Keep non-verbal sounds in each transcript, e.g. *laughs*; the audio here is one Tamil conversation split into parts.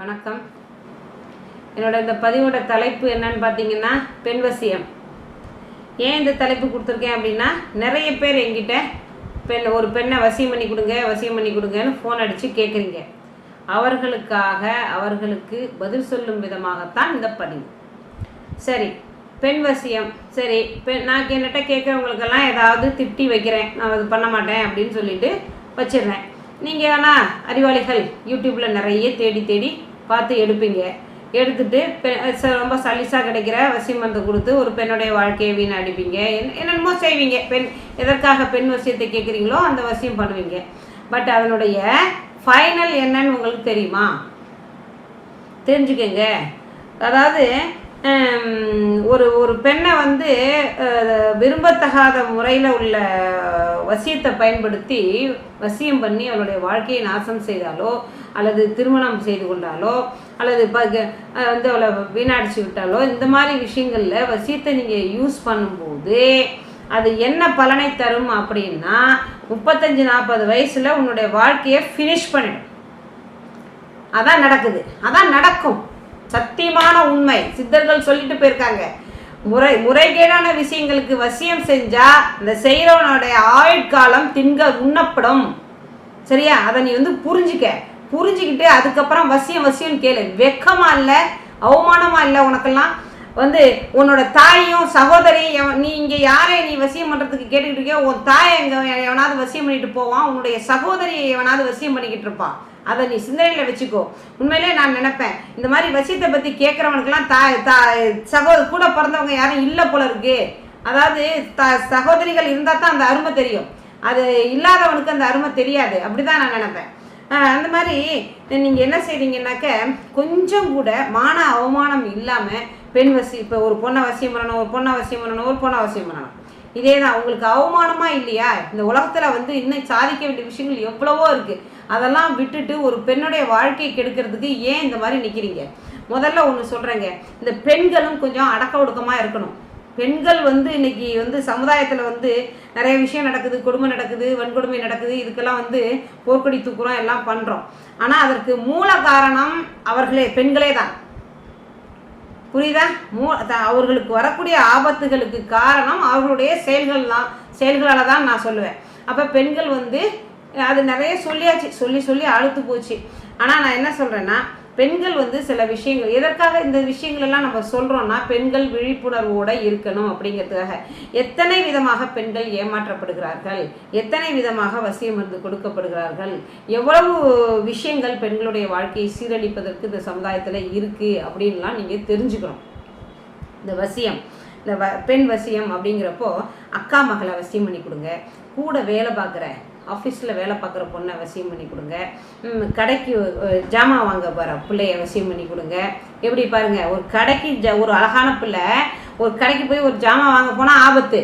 வணக்கம். என்னோட இந்த பதிவோட தலைப்பு என்னன்னு பார்த்தீங்கன்னா பெண் வசியம். ஏன் இந்த தலைப்பு கொடுத்துருக்கேன் அப்படின்னா நிறைய பேர் என்கிட்ட பெண் ஒரு பெண்ணை வசியம் பண்ணி கொடுங்க வசியம் பண்ணி கொடுங்கன்னு ஃபோன் அடித்து கேட்குறீங்க அவர்களுக்காக அவர்களுக்கு பதில் சொல்லும் விதமாகத்தான் இந்த பதிவு. சரி பெண் வசியம். சரி பெண் நான் என்னட்ட கேட்குறவங்களுக்கெல்லாம் ஏதாவது திட்டி வைக்கிறேன். நான் அது பண்ண மாட்டேன் அப்படின்னு சொல்லிட்டு வச்சிடுறேன். நீங்கள் ஆனால் அறிவாளிகள் யூடியூப்பில் நிறைய தேடி தேடி பார்த்து எடுப்பீங்க. எடுத்துட்டு பெ ச- ரொம்ப சலிசாக கிடைக்கிற வசியம் கொடுத்து ஒரு பெண்ணுடைய வாழ்க்கையை வீணடிப்பீங்க. என்ன என்னென்னமோ செய்வீங்க. பெண் எதற்காக பெண் வசியத்தை கேட்குறீங்களோ அந்த வசியம் பண்ணுவீங்க. பட் அதனுடைய ஃபைனல் என்னன்னு உங்களுக்கு தெரியுமா? தெரிஞ்சுக்கங்க. அதாவது ஒரு ஒரு பெண்ணை வந்து விரும்பத்தகாத முறையில் உள்ள வசியத்தை பயன்படுத்தி வசியம் பண்ணி அவளுடைய வாழ்க்கையை நாசம் செய்தாலோ அல்லது திருமணம் செய்து கொண்டாலோ அல்லது ப வந்து அவளை வீணாடிச்சு விட்டாலோ இந்த மாதிரி விஷயங்களில் வசியத்தை நீங்கள் யூஸ் பண்ணும்போது அது என்ன பலனை தரும் அப்படின்னா முப்பத்தஞ்சு நாற்பது வயசில் உன்னுடைய வாழ்க்கையை ஃபினிஷ் பண்ணிடும் அதான் நடக்குது. அதான் நடக்கும். சத்தியமான உண்மை. சித்தர்கள் சொல்லிட்டு போயிருக்காங்க. முறை முறைகேடான விஷயங்களுக்கு வசியம் செஞ்சா இந்த செய்கிறவனுடைய ஆயுட்காலம் தின்க உண்ணப்படும். சரியா? அதை நீ வந்து புரிஞ்சுக்க. புரிஞ்சுக்கிட்டு அதுக்கப்புறம் வசியம் வசியம் கேளு. வெக்கமா இல்லை அவமானமா இல்லை உனக்கெல்லாம்? வந்து உன்னோட தாயும் சகோதரியும் நீ இங்கே யாரை நீ வசியம் பண்ணுறதுக்கு கேட்டுக்கிட்டு இருக்கியோ உன் தாயை எங்கே எவனாவது வசியம் பண்ணிட்டு போவான் உன்னுடைய சகோதரியை எவனாவது வசியம் பண்ணிக்கிட்டு இருப்பான். அதை நீ சிந்தனையில் வச்சுக்கோ. உண்மையிலே நான் நினைப்பேன் இந்த மாதிரி வசியத்தை பற்றி கேட்குறவனுக்கெல்லாம் தா தா சகோதர கூட பிறந்தவங்க யாரும் இல்லை போல இருக்கு. அதாவது த சகோதரிகள் இருந்தால் தான் அந்த அருமை தெரியும். அது இல்லாதவனுக்கு அந்த அருமை தெரியாது. அப்படி தான் நான் நினைப்பேன். அந்த மாதிரி நீங்கள் என்ன செய்றீங்கன்னாக்க கொஞ்சம் கூட மான அவமானம் இல்லாமல் பெண் வசி இப்போ ஒரு பொண்ணை வசியம் பண்ணணும் ஒரு பொண்ணை வசியம் பண்ணணும் ஒரு பொண்ணை வசியம் பண்ணணும். இதே தான் உங்களுக்கு அவமானமா இல்லையா? இந்த உலகத்தில் வந்து இன்னும் சாதிக்க வேண்டிய விஷயங்கள் எவ்வளவோ இருக்குது அதெல்லாம் விட்டுட்டு ஒரு பெண்ணுடைய வாழ்க்கையை கெடுக்கிறதுக்கு ஏன் இந்த மாதிரி நிற்கிறீங்க முதல்ல ஒன்று சொல்கிறேங்க இந்த பெண்களும் கொஞ்சம் அடக்க ஒடுக்கமாக இருக்கணும். பெண்கள் வந்து இன்னைக்கு வந்து சமுதாயத்தில் வந்து நிறைய விஷயம் நடக்குது. கொடுமை நடக்குது வன்கொடுமை நடக்குது. இதுக்கெல்லாம் வந்து போர்க்கொடி தூக்குறோம் எல்லாம் பண்ணுறோம் ஆனால் அதற்கு மூல காரணம் அவர்களே பெண்களே தான். புரியுதா? மூ த- அவர்களுக்கு வரக்கூடிய ஆபத்துகளுக்கு காரணம் அவர்களுடைய செயல்கள் தான் செயல்களால் தான் நான் சொல்லுவேன். அப்போ பெண்கள் வந்து அது நிறைய சொல்லியாச்சு சொல்லி சொல்லி அழுத்து போச்சு. ஆனால் நான் என்ன சொல்கிறேன்னா பெண்கள் வந்து சில விஷயங்கள் எதற்காக இந்த விஷயங்கள் எல்லாம் நம்ம சொல்கிறோன்னா பெண்கள் விழிப்புணர்வோடு இருக்கணும் அப்படிங்கிறதுக்காக. எத்தனை விதமாக பெண்கள் ஏமாற்றப்படுகிறார்கள்? எத்தனை விதமாக வசிய மருந்து கொடுக்கப்படுகிறார்கள்? எவ்வளவு விஷயங்கள் பெண்களுடைய வாழ்க்கையை சீரழிப்பதற்கு இந்த சமுதாயத்தில் இருக்குது அப்படின்லாம் நீங்கள் தெரிஞ்சுக்கணும். இந்த வசியம். இந்த வ பெண் வசியம் அப்படிங்கிறப்போ அக்கா மகளை வசியம் பண்ணி கொடுங்க. கூட வேலை பார்க்குற ஆஃபீஸில் வேலை பார்க்குற பொண்ணை வசியம் பண்ணி கொடுங்க. கடைக்கு ஜாமான் வாங்க போகிற பிள்ளைய வசியம் பண்ணி கொடுங்க. எப்படி பாருங்கள் ஒரு கடைக்கு ஜ ஒரு அழகான பிள்ளை ஒரு கடைக்கு போய் ஒரு ஜாமான் வாங்க போனால் ஆபத்து.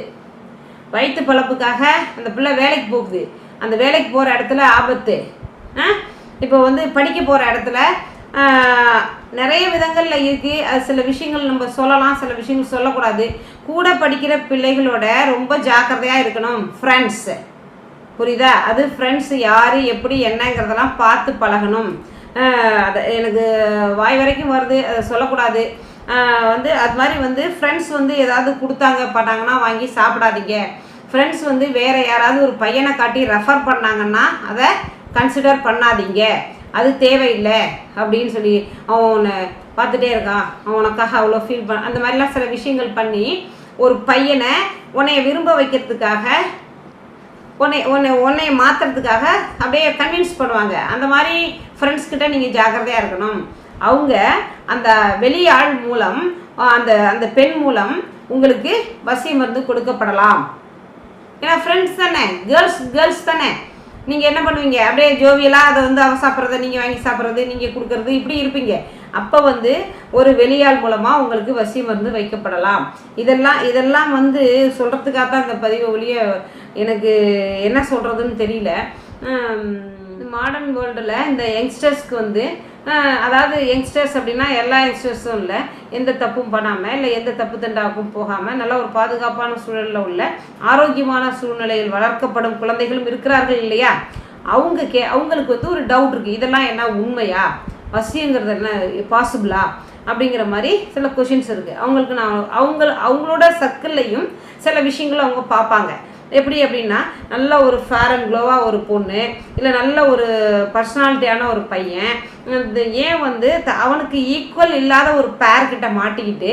வயிற்று பழப்புக்காக அந்த பிள்ளை வேலைக்கு போகுது. அந்த வேலைக்கு போகிற இடத்துல ஆபத்து. ஆ? இப்போ வந்து படிக்க போகிற இடத்துல நிறைய விதங்களில் இருக்குது அது சில விஷயங்கள் நம்ம சொல்லலாம் சில விஷயங்கள் சொல்லக்கூடாது. கூட படிக்கிற பிள்ளைகளோட ரொம்ப ஜாக்கிரதையாக இருக்கணும். ஃப்ரெண்ட்ஸு புரியுதா? அது ஃப்ரெண்ட்ஸ் யார் எப்படி என்னங்கிறதெல்லாம் பார்த்து பழகணும். அதை அது எனக்கு வாய் வரைக்கும் வருது. அதை சொல்லக்கூடாது. வந்து அது மாதிரி வந்து ஃப்ரெண்ட்ஸ் வந்து ஏதாவது கொடுத்தாங்க பண்ணாங்கன்னா வாங்கி சாப்பிடாதீங்க. ஃப்ரெண்ட்ஸ் வந்து வேறு யாராவது ஒரு பையனை காட்டி ரெஃபர் பண்ணாங்கன்னா அதை கன்சிடர் பண்ணாதீங்க. அது தேவையில்லை அப்படின்னு சொல்லி அவன் உன்னை பார்த்துட்டே இருக்கான் அவன் உனக்காக அவ்வளோ ஃபீல் பண்ண அந்த மாதிரிலாம் சில விஷயங்கள் பண்ணி ஒரு பையனை உன்னைய விரும்ப வைக்கிறதுக்காக உன்னை உன்னை உன்னை மாற்றுறதுக்காக அப்படியே கன்வின்ஸ் பண்ணுவாங்க. அந்த மாதிரி ஃப்ரெண்ட்ஸ் கிட்ட நீங்கள் ஜாக்கிரதையாக இருக்கணும். அவங்க அந்த வெளியாள் மூலம் அந்த அந்த பெண் மூலம் உங்களுக்கு வசி மருந்து கொடுக்கப்படலாம். ஏன்னா ஃப்ரெண்ட்ஸ் தானே. கேர்ள்ஸ் கேர்ள்ஸ் தானே. நீங்கள் என்ன பண்ணுவீங்க? அப்படியே ஜோவியலாக அதை வந்து அவன் சாப்பிட்றத நீங்கள் வாங்கி சாப்பிட்றது நீங்கள் கொடுக்கறது இப்படி இருப்பீங்க. அப்போ வந்து ஒரு வெளியாள் மூலமாக உங்களுக்கு வசி மருந்து வைக்கப்படலாம். இதெல்லாம் இதெல்லாம் வந்து சொல்கிறதுக்காக தான் இந்த பதிவு ஒழிய எனக்கு என்ன சொல்கிறதுன்னு தெரியல. மாடர்ன் வேர்ல்டில் இந்த யங்ஸ்டர்ஸ்க்கு வந்து அதாவது யங்ஸ்டர்ஸ் அப்படின்னா எல்லா யங்ஸ்டர்ஸும் இல்லை. எந்த தப்பும் பண்ணாமல் இல்லை எந்த தப்பு தண்டாவுக்கும் போகாமல் நல்ல ஒரு பாதுகாப்பான சூழலில் உள்ள ஆரோக்கியமான சூழ்நிலையில் வளர்க்கப்படும் குழந்தைகளும் இருக்கிறார்கள் இல்லையா? அவங்க கே அவங்களுக்கு வந்து ஒரு டவுட் இருக்குது இதெல்லாம் என்ன உண்மையா? வசியங்கிறது என்ன பாசிபிளா அப்படிங்கிற மாதிரி சில கொஷின்ஸ் இருக்குது அவங்களுக்கு நான் அவங்க அவங்களோட சர்க்கிள்லையும் சில விஷயங்களை அவங்க பார்ப்பாங்க. எப்படி அப்படின்னா நல்ல ஒரு ஃபேர் அண்ட் க்ளோவாக ஒரு பொண்ணு இல்லை நல்ல ஒரு பர்சனாலிட்டியான ஒரு பையன். ஏன் வந்து த- அவனுக்கு ஈக்குவல் இல்லாத ஒரு பேர்கிட்ட மாட்டிக்கிட்டு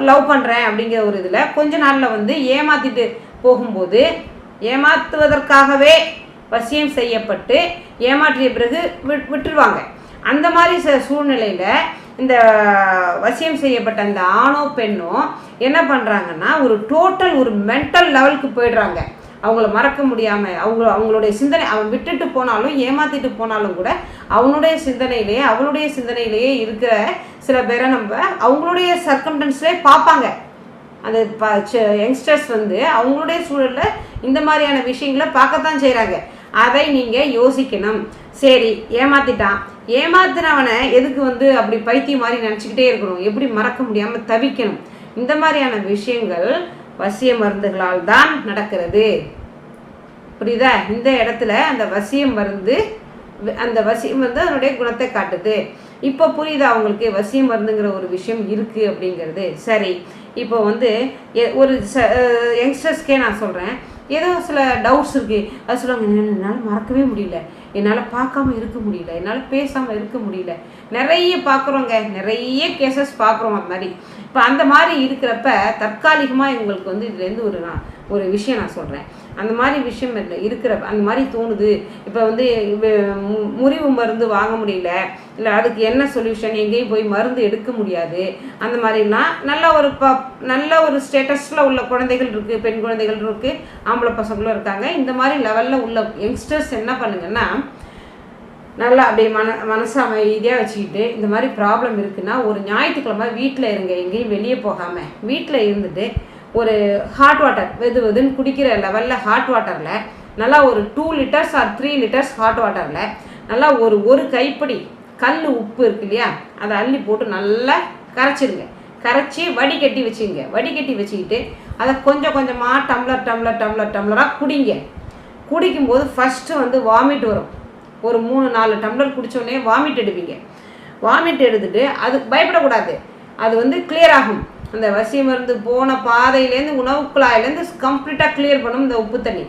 லவ் பண்ணுறேன் அப்படிங்கிற ஒரு இதில் கொஞ்ச நாளில் வந்து ஏமாற்றிட்டு போகும்போது ஏமாற்றுவதற்காகவே வசியம் செய்யப்பட்டு ஏமாற்றிய பிறகு விட் விட்டுருவாங்க. அந்த மாதிரி ச சூழ்நிலையில் இந்த வசியம் செய்யப்பட்ட அந்த ஆணோ பெண்ணோ என்ன பண்ணுறாங்கன்னா ஒரு டோட்டல் ஒரு மென்டல் லெவலுக்கு போயிடுறாங்க. அவங்கள மறக்க முடியாமல் அவங்க அவங்களுடைய சிந்தனை அவன் விட்டுட்டு போனாலும் ஏமாத்திட்டு போனாலும் கூட அவனுடைய சிந்தனையிலேயே அவளுடைய சிந்தனையிலேயே இருக்கிற சில பேரை நம்ம அவங்களுடைய சர்க்கம்டன்ஸ்லேயே பார்ப்பாங்க. அந்த ப யங்ஸ்டர்ஸ் வந்து அவங்களுடைய சூழலில் இந்த மாதிரியான விஷயங்களை பார்க்கத்தான் செய்கிறாங்க அதை நீங்கள் யோசிக்கணும். சரி ஏமாத்திட்டான். ஏமாத்தினவனை எதுக்கு வந்து அப்படி பைத்தியம் மாதிரி நினச்சிக்கிட்டே இருக்கணும்? எப்படி மறக்க முடியாமல் தவிக்கணும்? இந்த மாதிரியான விஷயங்கள் வசிய மருந்துகளால் தான் நடக்கிறது. புரியுதா? இந்த இடத்துல அந்த வசியம் மருந்து அந்த வசியம் வந்து அதனுடைய குணத்தை காட்டுது. இப்போ புரியுதா அவங்களுக்கு வசியம் மருந்துங்கிற ஒரு விஷயம் இருக்குது அப்படிங்கிறது? சரி இப்போ வந்து எ- ஒரு ச யங்ஸ்டர்ஸ்க்கே நான் சொல்கிறேன் ஏதோ சில டவுட்ஸ் இருக்குது அது சொல்லுவாங்க என்னால் மறக்கவே முடியல. என்னால் பார்க்காம இருக்க முடியல. என்னால் பேசாமல் இருக்க முடியல. நிறைய பார்க்குறோங்க. நிறைய கேசஸ் பார்க்குறோம் அந்த மாதிரி. இப்போ அந்த மாதிரி இருக்கிறப்ப தற்காலிகமாக இவங்களுக்கு வந்து இதுலேருந்து ஒரு நான் ஒரு விஷயம் நான் சொல்கிறேன் அந்த மாதிரி விஷயம் இல்லை. இருக்கிற அந்த மாதிரி தோணுது. இப்போ வந்து முறிவு மருந்து வாங்க முடியல. இல்லை அதுக்கு என்ன சொல்யூஷன் எங்கேயும் போய் மருந்து எடுக்க முடியாது. அந்த மாதிரிலாம் நல்ல ஒரு ப நல்ல ஒரு ஸ்டேட்டஸில் உள்ள குழந்தைகள் இருக்குது பெண் குழந்தைகள் இருக்குது ஆம்பளை பசங்களும் இருக்காங்க. இந்த மாதிரி லெவலில் உள்ள யங்ஸ்டர்ஸ் என்ன பண்ணுங்கன்னா நல்லா அப்படியே மன மனசு அமைதியாக வச்சுக்கிட்டு இந்த மாதிரி ப்ராப்ளம் இருக்குன்னா ஒரு ஞாயிற்றுக்கிழமை வீட்டில் இருங்க. எங்கேயும் வெளியே போகாமல் வீட்டில் இருந்துட்டு ஒரு ஹாட் வாட்டர் வெது வெதுன்னு குடிக்கிற லெவலில் ஹாட் வாட்டரில் நல்லா ஒரு two litres or three litres hot வாட்டரில் நல்லா ஒரு ஒரு கைப்பிடி கல் உப்பு இருக்கு இல்லையா அதை அள்ளி போட்டு நல்லா கரைச்சிடுங்க கரைச்சி வடிகட்டி வச்சுங்க. வடிகட்டி வச்சுக்கிட்டு அதை கொஞ்சம் கொஞ்சமாக டம்ளர் டம்ளர் டம்ளர் டம்ளராக குடிங்க. குடிக்கும்போது ஃபஸ்ட்டு வந்து வாமிட் வரும். ஒரு மூணு நாலு டம்ளர் குடித்தோடனே வாமிட் எடுப்பீங்க. வாமிட் எடுத்துட்டு அது பயப்படக்கூடாது. அது வந்து கிளியர் ஆகும். அந்த வசி மருந்து போன பாதையிலேருந்து உணவு குழாயிலேருந்து கம்ப்ளீட்டாக கிளியர் பண்ணும் இந்த உப்பு தண்ணி.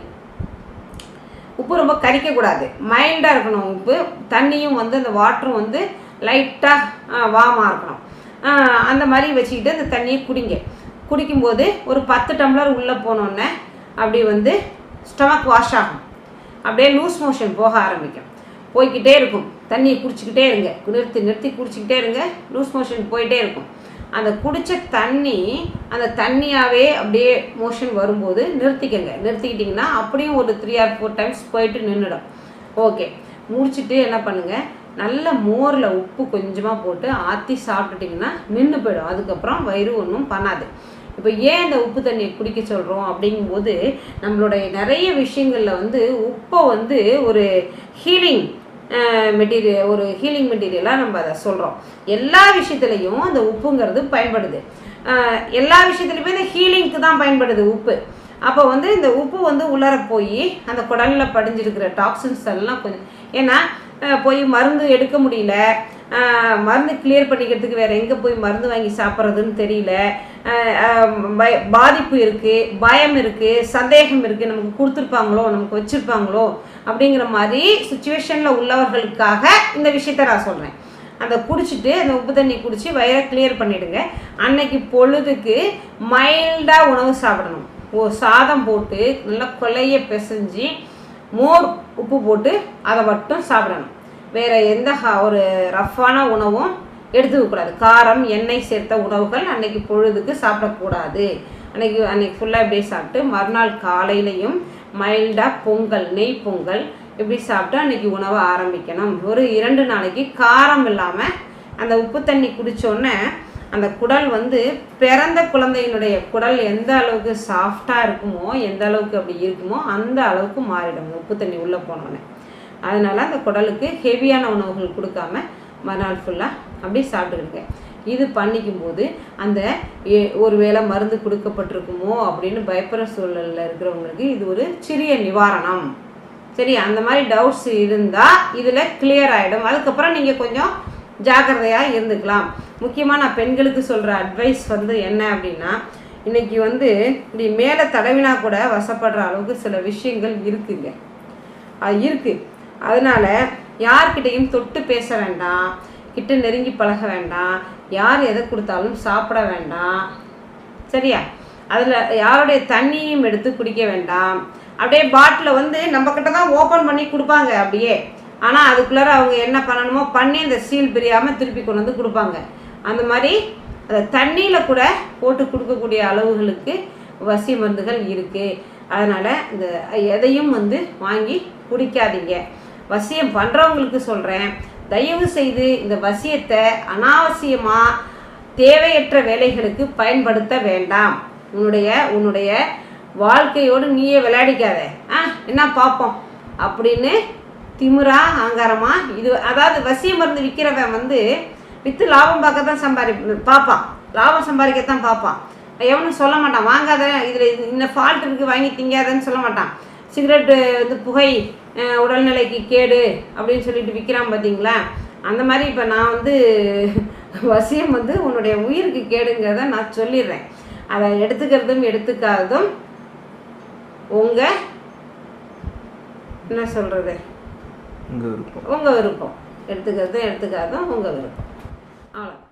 உப்பு ரொம்ப கரிக்கக்கூடாது. மைல்டாக இருக்கணும் உப்பு. தண்ணியும் வந்து அந்த வாட்டரும் வந்து லைட்டாக வாமாக இருக்கணும். அந்த மாதிரி வச்சுக்கிட்டு அந்த தண்ணியை குடிங்க. குடிக்கும்போது ஒரு பத்து டம்ளர் உள்ளே போனோன்னே அப்படி வந்து ஸ்டமக் வாஷ் ஆகும். அப்படியே லூஸ் மோஷன் போக ஆரம்பிக்கும். போய்க்கிட்டே இருக்கும். தண்ணியை குடிச்சிக்கிட்டே இருங்க. நிறுத்தி நிறுத்தி குடிச்சிக்கிட்டே இருங்க. லூஸ் மோஷன் போயிட்டே இருக்கும். அந்த குடித்த தண்ணி அந்த தண்ணியாகவே அப்படியே மோஷன் வரும்போது நிறுத்திக்கங்க. நிறுத்திக்கிட்டிங்கன்னா அப்படியும் ஒரு த்ரீ ஆர் ஃபோர் டைம்ஸ் போயிட்டு நின்றுடும் ஓகே முடிச்சுட்டு என்ன பண்ணுங்கள் நல்ல மோரில் உப்பு கொஞ்சமாக போட்டு ஆற்றி சாப்பிட்டுட்டிங்கன்னா நின்று போயிடும். அதுக்கப்புறம் வயிறு ஒன்றும் பண்ணாது. இப்போ ஏன் இந்த உப்பு தண்ணியை குடிக்க சொல்கிறோம் அப்படிங்கும்போது நம்மளுடைய நிறைய விஷயங்களில் வந்து உப்பை வந்து ஒரு ஹீலிங் மெட்டீரியல் ஒரு ஹீலிங் மெட்டீரியலாக நம்ம அதை சொல்கிறோம் எல்லா விஷயத்துலையும் அந்த உப்புங்கிறது பயன்படுது. எல்லா விஷயத்துலையுமே இந்த ஹீலிங்க்கு தான் பயன்படுது உப்பு. அப்போ வந்து இந்த உப்பு வந்து உள்ளர போய் அந்த குடலில் படிஞ்சிருக்கிற டாக்ஸின்ஸ் எல்லாம் கொஞ்சம் ஏன்னா போய் மருந்து எடுக்க முடியல மருந்து கிளியர் பண்ணிக்கிறதுக்கு வேறு எங்கே போய் மருந்து வாங்கி சாப்பிட்றதுன்னு தெரியல. பய பாதிப்பு இருக்குது பயம் இருக்குது சந்தேகம் இருக்குது நமக்கு கொடுத்துருப்பாங்களோ நமக்கு வச்சுருப்பாங்களோ அப்படிங்கிற மாதிரி சுச்சுவேஷனில் உள்ளவர்களுக்காக இந்த விஷயத்த நான் சொல்கிறேன் அந்த குடிச்சிட்டு அந்த உப்பு தண்ணி குடிச்சு வயிறை கிளியர் பண்ணிடுங்க. அன்னைக்கு பொழுதுக்கு மைல்டாக உணவு சாப்பிடணும். ஓ சாதம் போட்டு நல்லா கொலைய பிசைஞ்சு மோர் உப்பு போட்டு அதை மட்டும் சாப்பிடணும். வேறு எந்த ஹா- ஒரு ரஃப்பான உணவும் எடுத்துக்கக்கூடாது. காரம் எண்ணெய் சேர்த்த உணவுகள் அன்னைக்கு பொழுதுக்கு சாப்பிடக்கூடாது. அன்னைக்கு அன்னைக்கு ஃபுல்லாக இப்படியே சாப்பிட்டு மறுநாள் காலையிலையும் மைல்டாக பொங்கல் நெய் பொங்கல் இப்படி சாப்பிட்டு அன்னைக்கு உணவை ஆரம்பிக்கணும். ஒரு இரண்டு நாளைக்கு காரம் இல்லாமல் அந்த உப்பு தண்ணி குடித்தோடனே அந்த குடல் வந்து பிறந்த குழந்தையினுடைய குடல் எந்த அளவுக்கு சாஃப்டாக இருக்குமோ எந்த அளவுக்கு அப்படி இருக்குமோ அந்த அளவுக்கு மாறிடும். உப்பு தண்ணி உள்ளே போனோடனே அதனால் அந்த குடலுக்கு ஹெவியான உணவுகள் கொடுக்காம மறுநாள் ஃபுல்லாக அப்படியே சாப்பிட்டுக்கிடுங்க. இது பண்ணிக்கும்போது அந்த ஏ- ஒருவேளை மருந்து கொடுக்கப்பட்டிருக்குமோ அப்படின்னு பயப்படுற சூழலில் இருக்கிறவங்களுக்கு இது ஒரு சிறிய நிவாரணம். சரி அந்த மாதிரி டவுட்ஸ் இருந்தால் இதில் கிளியர் ஆகிடும் அதுக்கப்புறம் நீங்கள் கொஞ்சம் ஜாக்கிரதையாக இருந்துக்கலாம். முக்கியமாக நான் பெண்களுக்கு சொல்கிற அட்வைஸ் வந்து என்ன அப்படின்னா இன்னைக்கு வந்து இப்படி மேலே தடவினா கூட வசப்படுற அளவுக்கு சில விஷயங்கள் இருக்குங்க. அது இருக்குது அதனால் யார்கிட்டையும் தொட்டு பேச வேண்டாம். கிட்ட நெருங்கி பழக வேண்டாம். யார் எதை கொடுத்தாலும் சாப்பிட வேண்டாம். சரியா? அதில் யாருடைய தண்ணியும் எடுத்து குடிக்க வேண்டாம். அப்படியே பாட்டில் வந்து நம்ம கிட்ட தான் ஓப்பன் பண்ணி கொடுப்பாங்க அப்படியே. ஆனால் அதுக்குள்ளார அவங்க என்ன பண்ணணுமோ பண்ணி அந்த சீல் பிரியாமல் திருப்பி கொண்டு வந்து கொடுப்பாங்க. அந்த மாதிரி அந்த தண்ணியில் கூட போட்டு கொடுக்கக்கூடிய அளவுகளுக்கு வசி மருந்துகள் இருக்குது அதனால் இந்த எதையும் வந்து வாங்கி குடிக்காதீங்க. வசியம் பண்ணுறவங்களுக்கு சொல்கிறேன் தயவு செய்து இந்த வசியத்தை அனாவசியமாக தேவையற்ற வேலைகளுக்கு பயன்படுத்த வேண்டாம். உன்னுடைய உன்னுடைய வாழ்க்கையோடு நீயே விளையாடிக்காத. ஆ என்ன பார்ப்போம் அப்படின்னு திமுறா ஆங்காரமாக இது அதாவது வசிய மருந்து விற்கிறவன் வந்து விற்று லாபம் பார்க்க தான் சம்பாதி பார்ப்பான் லாபம் சம்பாதிக்கத்தான் பார்ப்பான் எவனும் சொல்ல மாட்டான். வாங்காத இதில் இந்த ஃபால்ட் இருக்குது வாங்கி திங்காதன்னு சொல்ல மாட்டான். சிகரெட்டு வந்து புகை உடல்நிலைக்கு கேடு அப்படின்னு சொல்லிட்டு விற்கிறான் பார்த்தீங்களா அந்த மாதிரி இப்போ நான் வந்து *laughs* வசியம் வந்து உன்னுடைய உயிருக்கு கேடுங்கிறத நான் சொல்லிடுறேன். அதை எடுத்துக்கிறதும் எடுத்துக்காததும் உங்கள் என்ன சொல்கிறது உங்கள் விருப்பம். உங்கள் விருப்பம். எடுத்துக்கிறதும் எடுத்துக்காததும் உங்கள் விருப்பம். அவ்வளோ